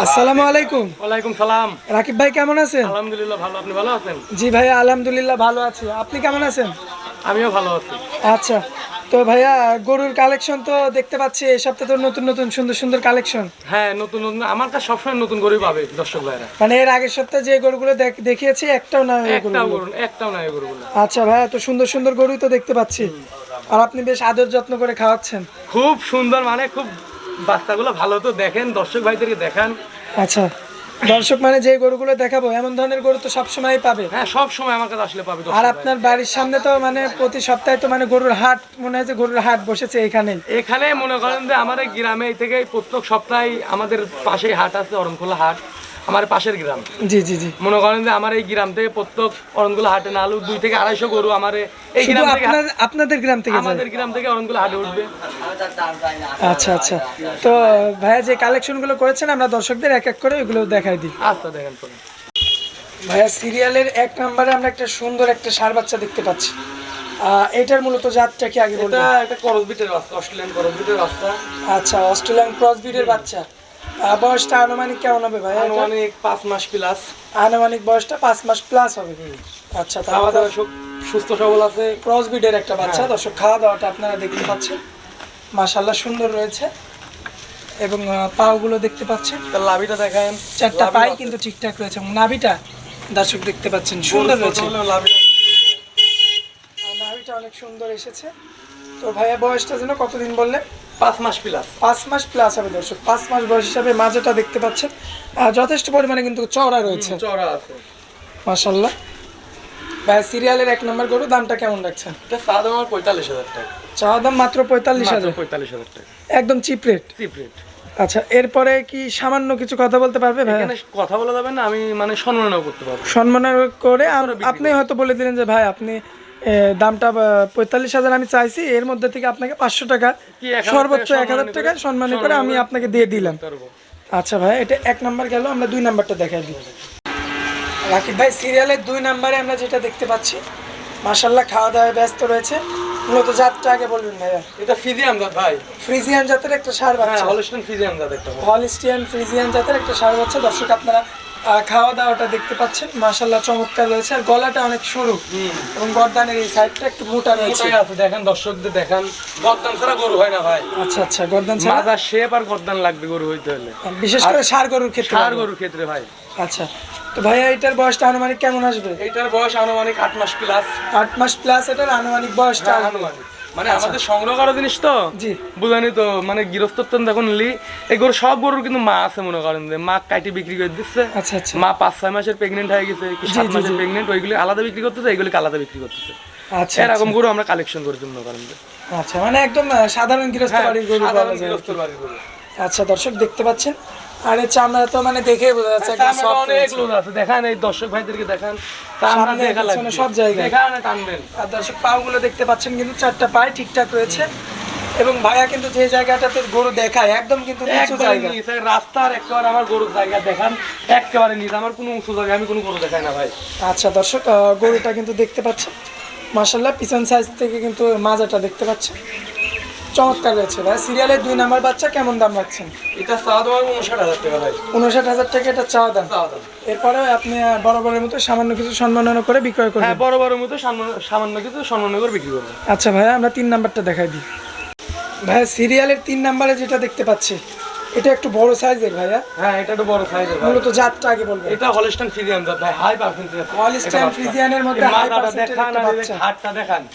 আসসালামু আলাইকুম। ওয়ালাইকুম সালাম। রাকিব ভাই কেমন আছেন? আলহামদুলিল্লাহ ভালো। আপনি ভালো আছেন? জি ভাইয়া আলহামদুলিল্লাহ ভালো আছি। আপনি কেমন আছেন? আমিও ভালো আছি। আচ্ছা তো ভাইয়া গরুর কালেকশন তো দেখতে পাচ্ছি এই সপ্তাহে তো নতুন নতুন সুন্দর সুন্দর কালেকশন। হ্যাঁ নতুন নতুন আমার কাছে সবসময় নতুন গরুই পাবে দর্শক ভাইরা। মানে এর আগের সপ্তাহে যে গরুগুলো দেখ- দেখিয়েছি একটাও না একটাও গরু একটাও নাই গরুগুলো। আচ্ছা ভাইয়া তো সুন্দর সুন্দর গরুই তো দেখতে পাচ্ছি। আর আপনি বেশ আদর যত্ন করে খাওয়াচ্ছেন। খুব সুন্দর মানে খুব বাচ্চাগুলো ভালো তো দেখেন দর্শক ভাইদেরকে দেখান। আচ্ছা দর্শক মানে যে গরুগুলো দেখাবো এমন ধরনের গরু তো সবসময় পাবে? হ্যাঁ সব সময় আমার কাছে আসলে পাবে আর আপনার বাড়ির সামনে তো মানে প্রতি সপ্তাহে তো মানে গরুর হাট মনে হয় যে গরুর হাট বসেছে এখানে। এখানে মনে করেন যে আমাদের গ্রামে থেকে প্রত্যেক সপ্তাহে আমাদের পাশেই হাট আছে অরণখোলা হাট। আমার পাশের গ্রাম। জি জি জি। মনে করেন যে আমার এই গ্রাম থেকে প্রত্যেক অরণগুলো হাটে না আলু দুই থেকে আড়াইশো গরু আমার এই গ্রাম থেকে আপনাদের গ্রাম থেকে আমাদের গ্রাম থেকে অরণগুলো হাটে উঠবে। আচ্ছা আচ্ছা। তো ভাইয়া যে কালেকশনগুলো করেছেন আমরা দর্শকদের এক এক করে ওইগুলো দেখাই দিই। আচ্ছা দেখেন ভাইয়া সিরিয়ালের এক নম্বরে আমরা একটা সুন্দর একটা সার বাচ্চা দেখতে পাচ্ছি। আহ, এটার মূলত জাতটা কি আগে বলব এটা একটা করস বিটের রাস্তা অস্ট্রেলিয়ান করস বিটের রাস্তা আচ্ছা অস্ট্রেলিয়ান ক্রস বাচ্চা। বয়সটা আনুমানিক কেমন হবে ভাইয়া আনুমানিক পাঁচ মাস প্লাস আনুমানিক বয়সটা পাঁচ মাস প্লাস হবে। আচ্ছা খাওয়া দাওয়া সুস্থ সবল আছে। ক্রস ব্রিডের একটা বাচ্চা দর্শক খাওয়া দাওয়াটা আপনারা দেখতে পাচ্ছেন। মাশাল্লাহ সুন্দর রয়েছে। এবং পাগুলো দেখতে পাচ্ছেন। তার লাভিটা দেখেন চারটা পাই কিন্তু ঠিকঠাক রয়েছে। এবং নাভিটা দর্শক দেখতে পাচ্ছেন সুন্দর রয়েছে। নাভিটা অনেক সুন্দর এসেছে। তো ভাইয়া বয়সটা যেন কতদিন বললেন? পাঁচ মাস প্লাস পাঁচ মাস প্লাস হবে দর্শক পাঁচ মাস বয়স হিসাবে মাঝেটা দেখতে পাচ্ছেন। যথেষ্ট পরিমাণে কিন্তু চওড়া রয়েছে। চড়া আছে। মাশাল্লাহ ভাইয়া সিরিয়ালের এক নম্বর গরু দামটা কেমন রাখছেন? এটা সাদা আমার পঁয়তাল্লিশ হাজার টাকা। চাওয়া দাম মাত্র পঁয়তাল্লিশ হাজার। পঁয়তাল্লিশ হাজার টাকা। একদম চিপ রেট চিপ রেট আচ্ছা এরপরে কি সামান্য কিছু কথা বলতে পারবে ভাই? কথা বলা যাবে না আমি মানে সম্মাননাও করতে পারব। সম্মান করে আপনি হয়তো বলে দিলেন যে ভাই আপনি দামটা পঁয়তাল্লিশ হাজার আমি চাইছি এর মধ্যে থেকে আপনাকে পাঁচশো টাকা সর্বোচ্চ এক হাজার টাকা সম্মান করে আমি আপনাকে দিয়ে দিলাম। আচ্ছা ভাই এটা এক নাম্বার গেল আমরা দুই নাম্বারটা দেখাই দিই। রাকিব ভাই সিরিয়ালের দুই নাম্বারে আমরা যেটা দেখতে পাচ্ছি মাসাল্লাহ খাওয়া দাওয়ায় ব্যস্ত রয়েছে। মূলত জাতটা আগে বলবেন ভাইয়া। এটা ফিজিয়াম দাঁত ভাই। ফ্রিজিয়ান জাতের একটা সার হ্যাঁ বাচ্চা। হলস্টেন ফিজিয়াম দাঁত একটা। হলিস্টিয়ান ফ্রিজিয়ান জাতের একটা সার বাচ্চা। দর্শক আপনারা খাওয়া দাওয়াটা দেখতে পাচ্ছেন মাসাল্লাহ চমৎকার রয়েছে। আর গলাটা অনেক সরু। এবং গর্দানের এই সাইডটা একটু মোটা রয়েছে। আছে দেখেন দর্শকদের দেখান। গর্দান ছাড়া গরু হয় না ভাই। আচ্ছা আচ্ছা গর্দান ছাড়া? মাজার শেপ আর গর্দান লাগবে গরু হইতে হলে। বিশেষ করে সার গরুর ক্ষেত্রে সার গরুর ক্ষেত্রে ভাই। আচ্ছা তো ভাইয়া এটার বয়সটা আনুমানিক কেমন আসবে? এটার বয়স আনুমানিক আট মাস প্লাস আট মাস প্লাস এটার আনুমানিক বয়সটা আনুমানিক। মানে আমাদের সংগ্রহ করা জিনিস তো? জি। বুঝানি তো মানে নিলি এই গরু সব গরুর কিন্তু মা আছে মনে করেন যে মা কাটি বিক্রি করে দিচ্ছে। আচ্ছা আচ্ছা। মা পাঁচ ছয় মাসের প্রেগনেন্ট হয়ে গেছে কি সাত মাসের প্রেগনেন্ট ওইগুলি আলাদা বিক্রি করতেছে এইগুলিকে আলাদা বিক্রি করতেছে। আচ্ছা এরকম গরু আমরা কালেকশন করেছি মনে করেন আচ্ছা মানে একদম সাধারণ গৃহস্থ হ্যাঁ, গৃহস্থর বাড়ির গরু। আচ্ছা দর্শক দেখতে পাচ্ছেন আর চামড়া তো মানে দেখে বোঝা যাচ্ছে একদম soft অনেক। লোক আছে। দেখান এই দর্শক ভাইদেরকে দেখান। চামড়া দেখা লাগবে। সব জায়গায়। দেখান টানবেন। আর দর্শক পাগুলো দেখতে পাচ্ছেন কিন্তু চারটা পায়ে ঠিকঠাক রয়েছে। এবং ভাইয়া কিন্তু যে জায়গাটাতে গরু দেখায় একদম কিন্তু নিচু জায়গা। রাস্তার একেবারে আমার গরুর জায়গা দেখান। একেবারে নিচে আমার কোনো উঁচু জায়গা আমি কোনো গরু দেখাই না ভাই। আচ্ছা দর্শক গরুটা কিন্তু দেখতে পাচ্ছেন। মাসাল্লাহ পিছন সাইজ থেকে কিন্তু মাজাটা দেখতে পাচ্ছেন। চমৎকার রয়েছে ভাই। সিরিয়ালের দুই নাম্বার বাচ্চা কেমন দাম রাখছেন? এটা চাওয়া তোমার উনষাট হাজার টাকা ভাই। উনষাট হাজার টাকা এটা চাওয়া দাম। এরপরে আপনি আহ, বরাবরের মতো সামান্য কিছু সম্মাননা করে বিক্রয় করবেন। হ্যাঁ বড় বড় মতো সামান্য- কিছু সম্মান করে বিক্রি করব আচ্ছা ভাইয়া আমরা তিন নাম্বারটা দেখাই দিই। ভাইয়া সিরিয়ালের তিন নাম্বারে যেটা দেখতে পাচ্ছি এটা একটু বড় সাইজের ভাইয়া। হ্যাঁ এটা একটু বড় সাইজের ভাই। মূলত জাতটা আগে বলবেন। এটা হলস্টাইন দাঁত ভাই হাই পার্সেন্টেজ হলিস্টাইন ফ্রিজিয়ানের মধ্যে হাই পার্সেন্টের দেখান একটা বাচ্চা। হাতটা দেখান।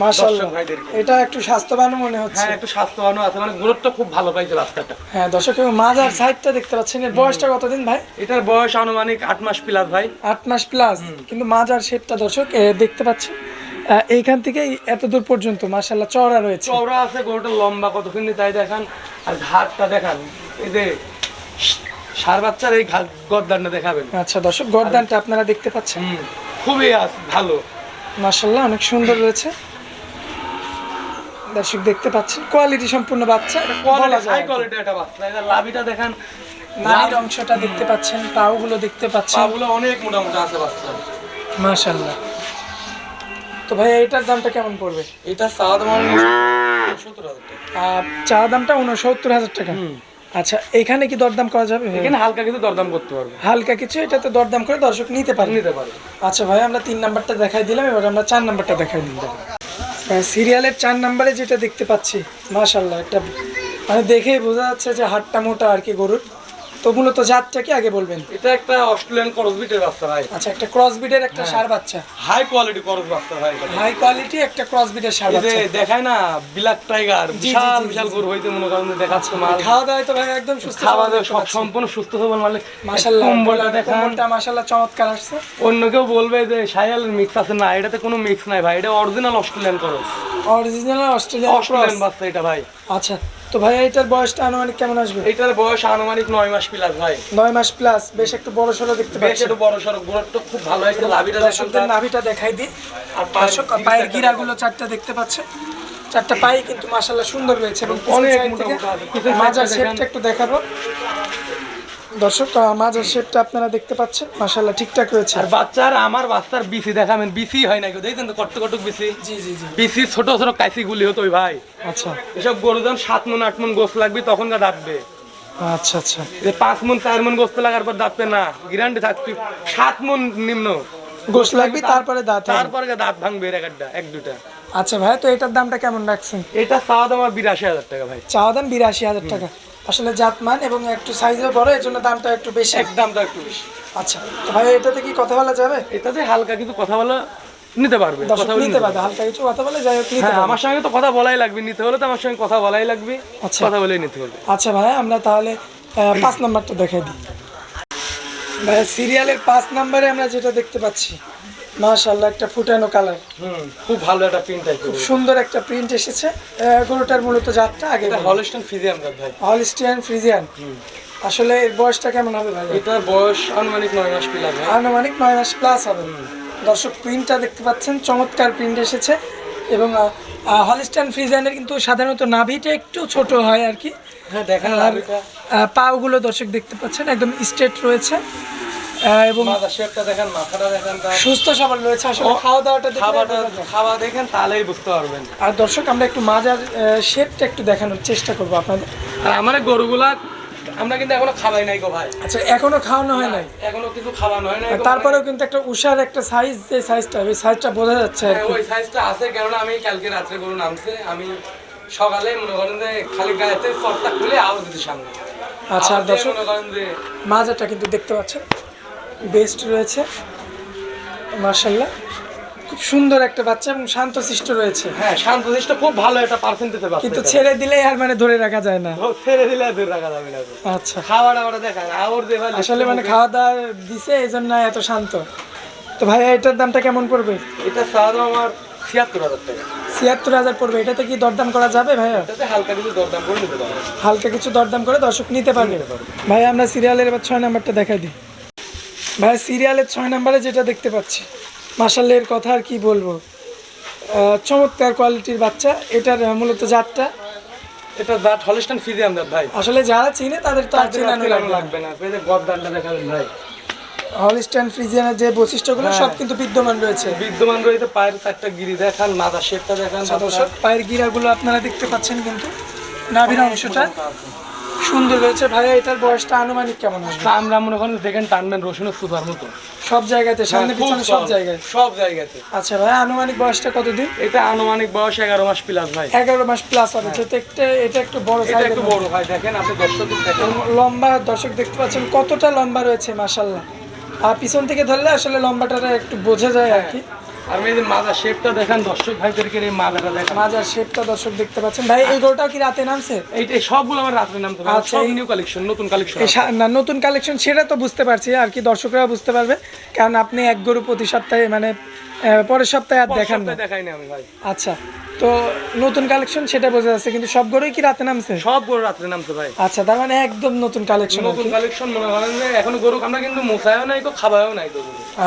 মাশাআল্লাহ। এটা একটু স্বাস্থ্যবান মনে হচ্ছে। হ্যাঁ একটু স্বাস্থ্যবানও আছে। মানে গুরুত্ব খুব ভালো পাইছে হ্যাঁ দর্শক মাজার সাইডটা দেখতে পাচ্ছেন। এর বয়সটা কতদিন ভাই? এটার বয়স আনুমানিক মাস প্লাস ভাই। মাস প্লাস কিন্তু মাজার শেপটা দর্শক দেখতে পাচ্ছেন এইখান থেকে এত দূর পর্যন্ত মাশাল্লাহ চওড়া রয়েছে। চওড়া আছে গরুটা লম্বা কতখানি তাই দেখান। আর ঘাটটা দেখান। এই যে সার বাচ্চার এই ঘাট গদ্দানটা দেখাবেন। আচ্ছা দর্শক গর্দানটা আপনারা দেখতে পাচ্ছেন। খুবই ভালো। মাশাল্লাহ অনেক সুন্দর রয়েছে। দর্শক দেখতে পাচ্ছেন। কোয়ালিটি সম্পূর্ণ বাচ্চা হাই কোয়ালিটি একটা বাচ্চা। এটা লাভিটা দেখান নারীর অংশটা দেখতে পাচ্ছেন পাগুলো দেখতে পাচ্ছেন। পাগুলো অনেক মোটা মোটা আছে বাচ্চা। মাশাল্লাহ তো ভাই এটার দামটা কেমন পড়বে? এটা চাওয়া তোমার সত্তর টাকা। আহ, চা দামটা উনসত্তর হাজার টাকা। আচ্ছা এখানে কি দরদাম করা যাবে এখানে হালকা কিছু দরদাম করতে পারবে। হালকা কিছু এটাতে দরদাম করে দর্শক নিতে পারবে। নিতে পারবে। আচ্ছা ভাই আমরা তিন নাম্বারটা দেখাই দিলাম এবার আমরা চার নাম্বারটা দেখাই দিলাম সিরিয়ালের চার নাম্বারে যেটা দেখতে পাচ্ছি মাশাল্লাহ একটা মানে দেখেই বোঝা যাচ্ছে যে হাটটা মোটা আর কি গরুর। তো মূলত জাতটা কি আগে বলবেন? এটা একটা অস্ট্রেলিয়ান করস বিটের বাচ্চা ভাই। আচ্ছা একটা ক্রস বিডের একটা সার বাচ্চা। হাই কোয়ালিটি করস বাচ্চা ভাই হাই কোয়ালিটি একটা ক্রস বিডের সার এই দেখায় না ব্ল্যাক টাইগার বিশাল বিশাল গরু হইতে মনে করেন দেখাচ্ছে মাল। খাওয়া দাওয়া তো ভাই একদম সুস্থ খাওয়া দাওয়া সব সম্পূর্ণ সুস্থ সবল মানে মাশাল্লাহ কম্বলটা দেখান। কোমরটা মাশাল্লাহ চমৎকার আসছে। অন্য কেউ বলবে যে সায়ালের মিক্স আছে। না এটাতে কোনো মিক্স নাই ভাই। এটা original Australian cross original Australian Australian cross বাচ্চা এটা ভাই। আচ্ছা। তো ভাই এটার বয়সটা আনুমানিক কেমন আসবে? এটার বয়স আনুমানিক নয় মাস প্লাস ভাই। নয় মাস প্লাস বেশ একটু বড় সড়ো দেখতে পাচ্ছি। বেশ একটু বড় সড়ো গোড়াটা খুব ভালো হয়েছে। লাভিটা দর্শকদের নাভিটা দেখাই দিই। আর দর্শক পায়ের গিরাগুলো চারটা দেখতে পাচ্ছে। চারটা পায়ে কিন্তু মাশাল্লাহ সুন্দর রয়েছে এবং মাজার শেপটা একটু দেখাবো। দর্শক মাজার শেপটা আপনারা দেখতে পাচ্ছেন। মাশাল্লাহ ঠিকঠাক রয়েছে। আর বাচ্চার আমার বাচ্চার বিসি দেখাবেন। বিসি হয় না কেউ দেখছেন তো কট্ট কটক বিসি? জি জি জি। বিসি ছোট ছোট কাইসি গুলি হতো ওই ভাই। আচ্ছা। এসব গরু যখন সাত মন আট মন গোস লাগবে তখন গা ডাকবে আচ্ছা আচ্ছা। যে পাঁচ মন চার মন গোস্ত লাগার পর দাঁতবে না। গ্যারান্টি থাকবে সাত মন নিম্ন। গোশ লাগবে তারপরে দাঁত তারপরে গা দাঁত ভাঙবে এর একটা এক দুটা আচ্ছা ভাই তো এটার দামটা কেমন রাখছেন? এটা চাওয়া দাম আমার বিরাশি হাজার টাকা ভাই। চাওয়া দাম বিরাশি হাজার টাকা। আসলে জাতমান এবং একটু সাইজও বড় এর জন্য দামটা একটু বেশি। দামটা একটু বেশি। আচ্ছা তো ভাই এটাতে কি কথা বলা যাবে? এটাতে হালকা কিন্তু কথা বলা নিতে পারবে কথা নিতে পারবে হালকা কিছু কথা বলে যাই হোক নিতে হ্যাঁ আমার সঙ্গে তো কথা বলাই লাগবে নিতে হলে তো আমার সঙ্গে কথা বলাই লাগবে আচ্ছা। কথা বলেই নিতে হবে। আচ্ছা ভাই আমরা তাহলে পাঁচ নাম্বারটা দেখাই দিই। ভাই সিরিয়ালের পাঁচ নাম্বারে আমরা যেটা দেখতে পাচ্ছি মাশাল্লাহ একটা ফুটানো কালার। হুম খুব ভালো একটা প্রিন্ট আছে সুন্দর একটা প্রিন্ট এসেছে। গরুটার মূলত জাতটা আগে এটা হলস্টন ফিজিয়াম ভাই। হলস্টিয়ান ফ্রিজিয়ান আসলে এর বয়সটা কেমন হবে ভাই? এটার বয়স আনুমানিক নয় মাস ভাই আনুমানিক নয় মাস প্লাস হবে। দর্শক প্রিন্টটা দেখতে পাচ্ছেন চমৎকার প্রিন্ট এসেছে। এবং হলিস্টান ফ্রিজিয়ানের কিন্তু সাধারণত নাভিটা একটু ছোট হয় আর কি। হ্যাঁ দেখেন আর পাগুলো দর্শক দেখতে পাচ্ছেন একদম স্ট্রেট রয়েছে। এবং মাথা শেপটা দেখেন মাথাটা দেখেন সুস্থ সবল রয়েছে আসলে খাওয়া দাওয়াটা। খাওয়া দেখেন তাহলেই বুঝতে পারবেন। আর দর্শক আমরা একটু মাজার শেপটা একটু দেখানোর চেষ্টা করব আপনাদের। আর আমার গরুগুলা আমরা কিন্তু এখনও খাওয়াই নাই গো ভাই। আচ্ছা এখনও খাওয়ানো হয় নাই? এখনও কিছু খাওয়ানো হয় নাই তারপরেও কিন্তু একটা উষার একটা সাইজ যে সাইজটা ওই সাইজটা বোঝা যাচ্ছে আর হ্যাঁ, ওই সাইজটা আছে কেননা আমি কালকে রাত্রে গরু নামছে আমি সকালে মনে করেন যে খালি গায়েতে চটটা খুলে আওয়াজ দিতে সামনে। আচ্ছা, দর্শক? করেন যে মাজাটা কিন্তু দেখতে পাচ্ছেন। বেস্ট রয়েছে। মার্শাল্লাহ খুব সুন্দর একটা বাচ্চা এবং শান্তশিষ্ট রয়েছে। হ্যাঁ শান্তশিষ্ট খুব ভালো একটা পার্সেন্টেজে পাচ্ছে কিন্তু ছেড়ে দিলেই আর মানে ধরে রাখা যায় না। ছেড়ে দিলে আর দূর রাখা যাবে না আচ্ছা। খাওয়া দাওয়াটা দেখান আওয়ার যে ভাই আসলে মানে খাওয়া দাওয়া দিছে এই জন্য এত শান্ত। তো ভাইয়া এটার দামটা কেমন পড়বে? এটা সাদা আমার ছিয়াত্তর হাজার টাকা। ছিয়াত্তর হাজার পড়বে। এটাতে কি দরদাম করা যাবে ভাইয়া? এটাতে হালকা কিছু দরদাম করে নিতে পারবে হালকা কিছু দরদাম করে দর্শক নিতে পারবে। ভাই আমরা সিরিয়ালের এবার ছয় নাম্বারটা দেখাই দিই। ভাই সিরিয়ালের ছয় নাম্বারে যেটা দেখতে পাচ্ছি মার্শাল্লের কথা আর কি বলব। চমৎকার কোয়ালিটির বাচ্চা এটার মূলত জাতটা। এটা জাত হলিস্টান ফিজিয়াম জাত ভাই। আসলে যারা চিনে তাদের তো আর চেনানো লাগবে না। এই যে গদ্দানটা দেখাবেন ভাই। হলিস্টান ফ্রিজিয়ানের যে বৈশিষ্ট্যগুলো হ্যাঁ। সব কিন্তু বিদ্যমান রয়েছে। বিদ্যমান রয়েছে পায়ের চারটা গিরি দেখান মাথা শেপটা দেখান পায়ের গিরাগুলো আপনারা দেখতে পাচ্ছেন কিন্তু। নাভির অংশটা। সুন্দর রয়েছে ভাইয়া এটার বয়সটা আনুমানিক কেমন হবে? আমরা মনে করেন দেখেন টানবেন রসুনের সুপার মতো। সব জায়গাতে সামনে হ্যাঁ, পিছনে সব জায়গায়? সব জায়গাতে। আচ্ছা ভাই আনুমানিক বয়সটা কতদিন? এটা আনুমানিক বয়স এগারো মাস প্লাস ভাই। এগারো মাস প্লাস হবে একটা এটা একটু বড় এটা একটু বড় ভাই দেখেন আপনি দর্শক দেখেন। লম্বা দর্শক দেখতে পাচ্ছেন কতটা লম্বা রয়েছে মাসাল্লাহ আর পিছন থেকে ধরলে আসলে লম্বাটা একটু বোঝা যায় আর কি। আর এই যে শেপটা দেখান দর্শক ভাইদেরকে এই মাথাটা দেখান। মাজার শেপটা দর্শক দেখতে পাচ্ছেন। ভাই এই গরুটাও কি রাতে নামছে? এইটা সবগুলো আমার রাত্রে নামতে আচ্ছা, এই- নিউ কালেকশন নতুন কালেকশন না নতুন কালেকশন সেটা তো বুঝতে পারছি আর কি দর্শকরা বুঝতে পারবে কারণ আপনি এক গরু প্রতি সপ্তাহে মানে পরের সপ্তাহে আর দেখান না। দেখাই না আমি ভাই। আচ্ছা তো নতুন কালেকশন সেটা বোঝা যাচ্ছে কিন্তু সব গরুই কি রাতে নামছে? সব গরু রাতে নামছে ভাই। আচ্ছা তার মানে একদম নতুন কালেকশন নতুন কালেকশন মনে করেন এখনও গরু আমরা কিন্তু মোছায়ও নাই তো খাওয়াও নাই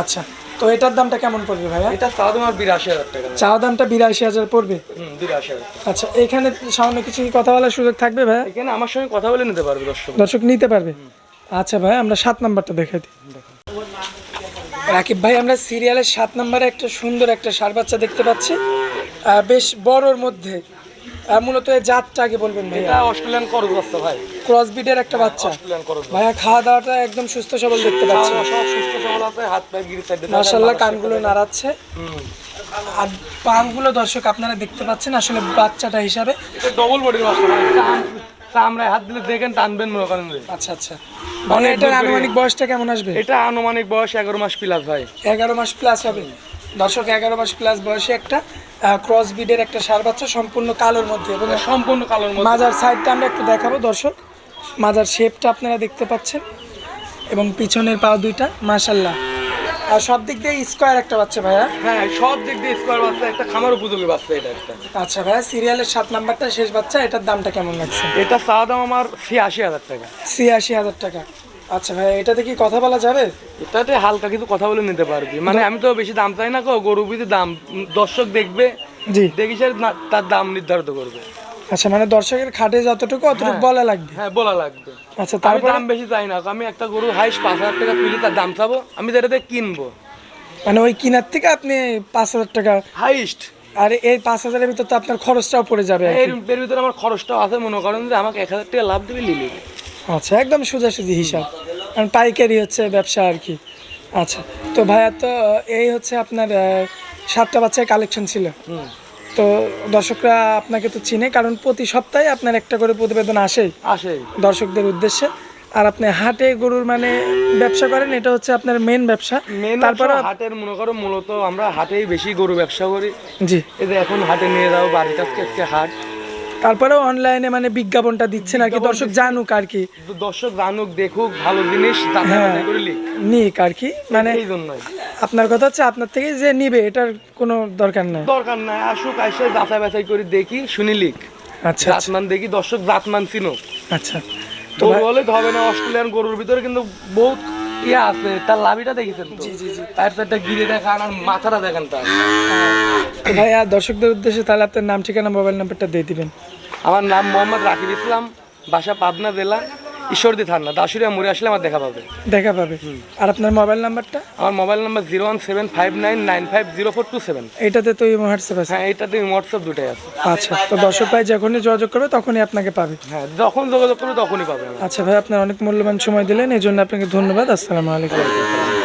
আচ্ছা তো এটার দামটা কেমন পড়বে ভাইয়া? এটা তাও তোমার বিরাশি হাজার টাকা চা দামটা বিরাশি হাজার পড়বে? হুম বিরাশি হাজার। আচ্ছা এখানে সামান্য কিছু কথা বলার সুযোগ থাকবে ভাইয়া? এখানে আমার সঙ্গে কথা বলে নিতে পারবে দর্শক। দর্শক নিতে পারবে? আচ্ছা ভাই আমরা সাত নাম্বারটা দেখাই দিই। রাকিব ভাই আমরা সিরিয়ালের সাত নাম্বারে একটা সুন্দর একটা সার বাচ্চা দেখতে পাচ্ছি। বেশ বড়র মধ্যে। মূলত জাতটা আগে বলবেন ভাই এটা অস্ট্রেলিয়ান করজ বাচ্চা ভাই। ক্রস বিডের একটা বাচ্চা। ভাইয়া খাওয়া দাওয়াটা একদম সুস্থ সবল দেখতে পাচ্ছি। মাশাল্লাহ কানগুলো নাড়াচ্ছে। আর দর্শক আপনারা দেখতে পাচ্ছেন আসলে বাচ্চাটা হিসাবে। ডবল বডির বাচ্চা চামড়ায় হাত দিলে দেখেন টানবেন মনে করেন আচ্ছা আচ্ছা। মানে এটার আনুমানিক বয়সটা কেমন আসবে? এটা আনুমানিক বয়স এগারো মাস প্লাস ভাই। এগারো মাস প্লাস হবে। দর্শক এগারো মাস প্লাস বয়সে একটা ক্রস বিডের একটা সার বাচ্চা সম্পূর্ণ কালোর মধ্যে এবং সম্পূর্ণ কালোর মধ্যে। মাজার সাইডটা আমরা একটু দেখাবো দর্শক। মাজার শেপটা আপনারা দেখতে পাচ্ছেন এবং পিছনের পা দুইটা মাশাল্লাহ আর সব দিক দিয়ে স্কোয়ার একটা বাচ্চা ভাইয়া। হ্যাঁ সব দিক দিয়ে স্কোয়ার বাচ্চা একটা খামার উপযোগী বাচ্চা এটা একটা। আচ্ছা ভাইয়া সিরিয়ালের সাত নাম্বারটা শেষ বাচ্চা এটার দামটা কেমন লাগছে? এটা চা দাম আমার ছিয়াশি হাজার টাকা। ছিয়াশি হাজার টাকা। আচ্ছা ভাইয়া এটাতে কি কথা বলা যাবে? এটাতে হালকা কিছু কথা বলে নিতে পারবি। মানে আমি তো বেশি দাম চাই না গরু দাম দর্শক দেখবে জি। দেখি সে না- তার দাম নির্ধারিত করবে। আচ্ছা মানে দর্শকের খাটে যতটুকু অতটুকু বলা লাগবে। হ্যাঁ বলা লাগবে। আচ্ছা আমি দাম বেশি চাই না। আমি একটা গরু হাইস পাঁচ হাজার টাকা তুলি তার দাম চাবো আমি যেটাতে কিনবো। মানে ওই কিনার থেকে আপনি পাঁচ হাজার টাকা হাইস্ট আর এই পাঁচ হাজারের ভিতর তো আপনার খরচটাও পড়ে যাবে এর এর ভিতরে আমার খরচটাও আছে মনে করেন যে আমাকে এক হাজার টাকা লাভ দেবে লিলি আচ্ছা একদম সোজাসুজি হিসাব। কারণ পাইকারি হচ্ছে ব্যবসা আর কি। আচ্ছা তো ভাইয়া তো এই হচ্ছে আপনার সাতটা বাচ্চার কালেকশন ছিল। হুম। তো দর্শকরা আপনাকে তো চিনে কারণ প্রতি সপ্তাহে আপনার একটা করে প্রতিবেদন আসেই আসে। দর্শকদের উদ্দেশ্যে। আর আপনি হাটে গরুর মানে ব্যবসা করেন এটা হচ্ছে আপনার মেন ব্যবসা। তারপরে হাটের মনে করো মূলত আমরা হাটেই বেশি গরু ব্যবসা করি। জি। এই যে এখন হাটে নিয়ে যাও বাড়ির কাছকে আজকে হাট। তারপরেও অনলাইনে মানে বিজ্ঞাপনটা দিচ্ছেন আর কি দর্শক জানুক আর কি। দর্শক জানুক দেখুক ভালো জিনিস হ্যাঁ। নিক। আর কি। মানে এই জন্যই। আপনার কথা হচ্ছে আপনার থেকে যে নিবে এটার কোনো দরকার নাই। দরকার নাই আসুক আসে যাচাই বাছাই করে দেখি শুনি লিখ। আচ্ছা আচ্ছা। জাতমান দেখি দর্শক জাতমান চিনো। আচ্ছা। তো বলে হবে না অস্ট্রেলিয়ান গরুর ভিতরে কিন্তু বহুত ইয়ে আছে তার লাভিটা দেখেছেন তো? জি জি জি। তার সাইডটা গিরে দেখান আর মাথাটা দেখেন তার। ভাই আর দর্শকদের উদ্দেশ্যে তাহলে আপনার নাম ঠিকানা মোবাইল নাম্বারটা দিয়ে দিবেন। আমার নাম মোহাম্মদ রাকিব ইসলাম বাসা পাবনা জেলা। ঈশ্বরদী না দাসুরিয়া মুড়ে আসলে আমার দেখা পাবে। দেখা পাবে। আর আপনার মোবাইল নাম্বারটা? আমার mobile number zero one seven five nine nine five zero four two seven. এটাতে তো ইমো হোয়াটসঅ্যাপ আছে। হ্যাঁ এইটাতে হোয়াটসঅ্যাপ দুটাই আছে। আচ্ছা তো দর্শক ভাই যখনই যোগাযোগ করবে তখনই আপনাকে পাবে। হ্যাঁ যখন যোগাযোগ করবে তখনই পাবে। আচ্ছা ভাই আপনার অনেক মূল্যবান সময় দিলেন এই জন্য আপনাকে ধন্যবাদ। আসসালামু আলাইকুম।